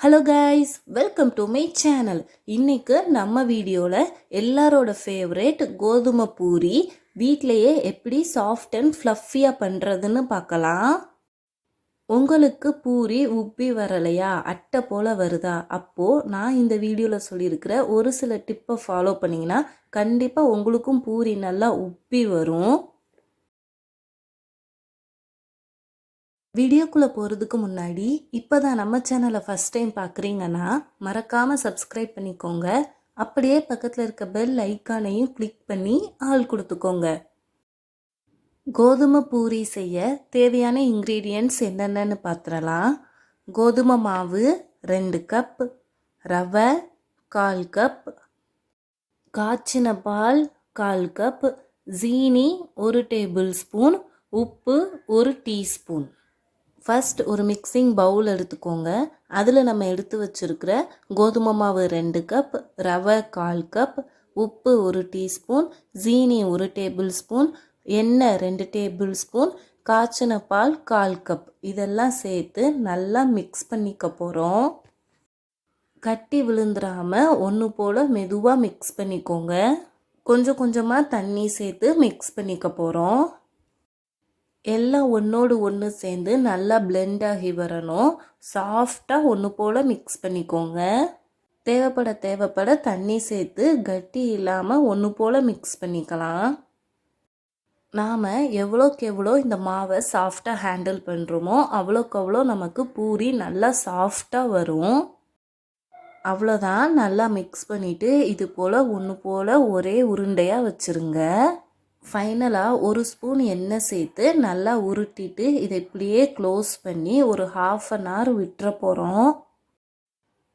Hello guys welcome to my channel இன்னைக்கு நம்ம வீடியோவில் எல்லாரோட ஃபேவரேட் கோதுமை பூரி வீட்டிலையே எப்படி சாஃப்ட் அண்ட் ஃப்ளஃபியாக பண்ணுறதுன்னு பார்க்கலாம். உங்களுக்கு பூரி உப்பி வரலையா? அட்டை போல் வருதா? அப்போது நான் இந்த வீடியோவில் சொல்லியிருக்கிற ஒரு சில டிப்பை ஃபாலோ பண்ணிங்கன்னா கண்டிப்பாக உங்களுக்கும் பூரி நல்லா உப்பி வரும். வீடியோக்குள்ளே போகிறதுக்கு முன்னாடி இப்போ தான் நம்ம சேனலை ஃபஸ்ட் டைம் பார்க்குறீங்கன்னா மறக்காமல் சப்ஸ்கிரைப் பண்ணிக்கோங்க. அப்படியே பக்கத்தில் இருக்க பெல் ஐக்கானையும் கிளிக் பண்ணி ஆள் கொடுத்துக்கோங்க. கோதுமை பூரி செய்ய தேவையான இன்க்ரீடியன்ட்ஸ் என்னென்னு பார்த்துடலாம் கோதுமை மாவு ரெண்டு கப் ரவை கால் கப் காய்ச்சின பால் கால் கப் ஜீனி ஒரு டேபிள் ஸ்பூன் உப்பு ஒரு டீஸ்பூன் ஃபஸ்ட் ஒரு மிக்சிங் பவுல் எடுத்துக்கோங்க. அதில் நம்ம எடுத்து வச்சுருக்கிற கோதுமை மாவு ரெண்டு கப் ரவை கால் கப் உப்பு ஒரு டீஸ்பூன் ஜீனி ஒரு டேபிள் ஸ்பூன் எண்ணெய் ரெண்டு டேபிள் ஸ்பூன் காய்ச்சின பால் கால் கப் இதெல்லாம் சேர்த்து நல்லா மிக்ஸ் பண்ணிக்க போகிறோம் கட்டி விழுந்துடாமல் ஒன்று போல் மெதுவாக மிக்ஸ் பண்ணிக்கோங்க. கொஞ்சம் கொஞ்சமாக தண்ணி சேர்த்து மிக்ஸ் பண்ணிக்க போகிறோம் எல்லாம் ஒன்றோடு ஒன்று சேர்ந்து நல்லா பிளெண்ட் ஆகி வரணும். சாஃப்டாக ஒன்று போல் மிக்ஸ் பண்ணிக்கோங்க. தேவைப்பட தேவைப்பட தண்ணி சேர்த்து கட்டி இல்லாமல் ஒன்று போல் மிக்ஸ் பண்ணிக்கலாம். நாம் எவ்வளோக்கு எவ்வளோ இந்த மாவை சாஃப்டாக ஹேண்டில் பண்ணுறோமோ அவ்வளோக்கு அவ்வளோ நமக்கு பூரி நல்லா சாஃப்டாக வரும். அவ்வளோதான் நல்லா மிக்ஸ் பண்ணிவிட்டு இது போல் ஒன்று போல் ஒரே உருண்டையாக வச்சுருங்க. ஃபைனலாக ஒரு ஸ்பூன் எண்ணெய் சேர்த்து நல்லா உருட்டிட்டு இதை இப்படியே க்ளோஸ் பண்ணி ஒரு ஹாஃப் அன் ஹவர் விட்டுற போகிறோம்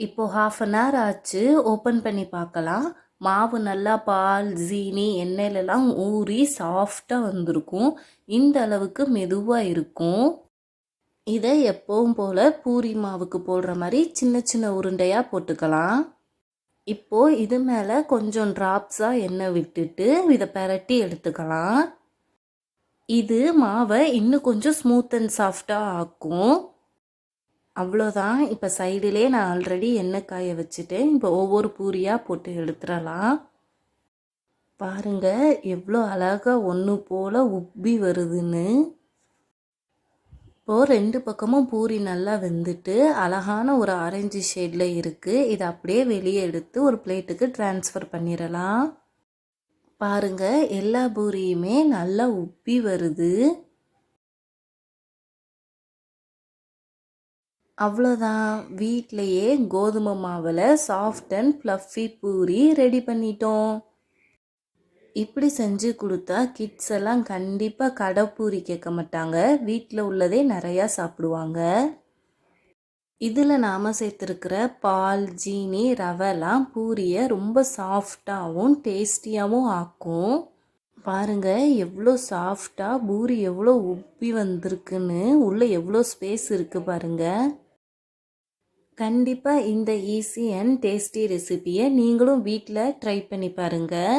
இப்போது ஹாஃப் அன் ஹவர் ஆச்சு. ஓப்பன் பண்ணி பார்க்கலாம். மாவு நல்லா பால் ஜீனி எண்ணெயிலலாம் ஊறி சாஃப்டாக வந்திருக்கும். இந்த அளவுக்கு மெதுவாக இருக்கும். இதை எப்பவும் போல் பூரி மாவுக்கு போடுற மாதிரி சின்ன சின்ன உருண்டையாக போட்டுக்கலாம். இப்போது இது மேலே கொஞ்சம் ட்ராப்ஸாக எண்ணெய் விட்டுட்டு இதை பரட்டி எடுத்துக்கலாம். இது மாவை இன்னும் கொஞ்சம் ஸ்மூத் அண்ட் சாஃப்டாக ஆக்கும். அவ்வளோதான். இப்போ சைடிலே நான் ஆல்ரெடி எண்ணெய் காய வச்சுட்டேன். இப்போ ஒவ்வொரு பூரியாக போட்டு எடுத்துடலாம். பாருங்கள் எவ்வளோ அழகாக ஒன்று போல் உப்பி வருதுன்னு. இப்போது ரெண்டு பக்கமும் பூரி நல்லா வெந்துட்டு அழகான ஒரு ஆரஞ்சு ஷேடில் இருக்குது இதை அப்படியே வெளியே எடுத்து ஒரு பிளேட்டுக்கு ட்ரான்ஸ்ஃபர் பண்ணிடலாம் பாருங்கள் எல்லா பூரியுமே நல்லா உப்பி வருது. அவ்வளோதான் வீட்லேயே கோதுமை மாவில் soft and fluffy puri ready பண்ணிட்டோம். இப்படி செஞ்சு கொடுத்தா கிட்ஸ் எல்லாம் கண்டிப்பாக கடை பூரி கேட்க மாட்டாங்க. வீட்டில் உள்ளதே நிறையா சாப்பிடுவாங்க. இதில் நாம் சேர்த்துருக்கிற பால் ஜீனி ரவெல்லாம் பூரியை ரொம்ப சாஃப்டாகவும் டேஸ்டியாகவும் ஆக்கும். பாருங்கள் எவ்வளோ சாஃப்டாக பூரி எவ்வளோ உப்பி வந்திருக்குன்னு உள்ளே எவ்வளோ ஸ்பேஸ் இருக்குது பாருங்கள் கண்டிப்பாக இந்த ஈஸி அண்ட் டேஸ்டி ரெசிபியை நீங்களும் வீட்டில் ட்ரை பண்ணி பாருங்கள்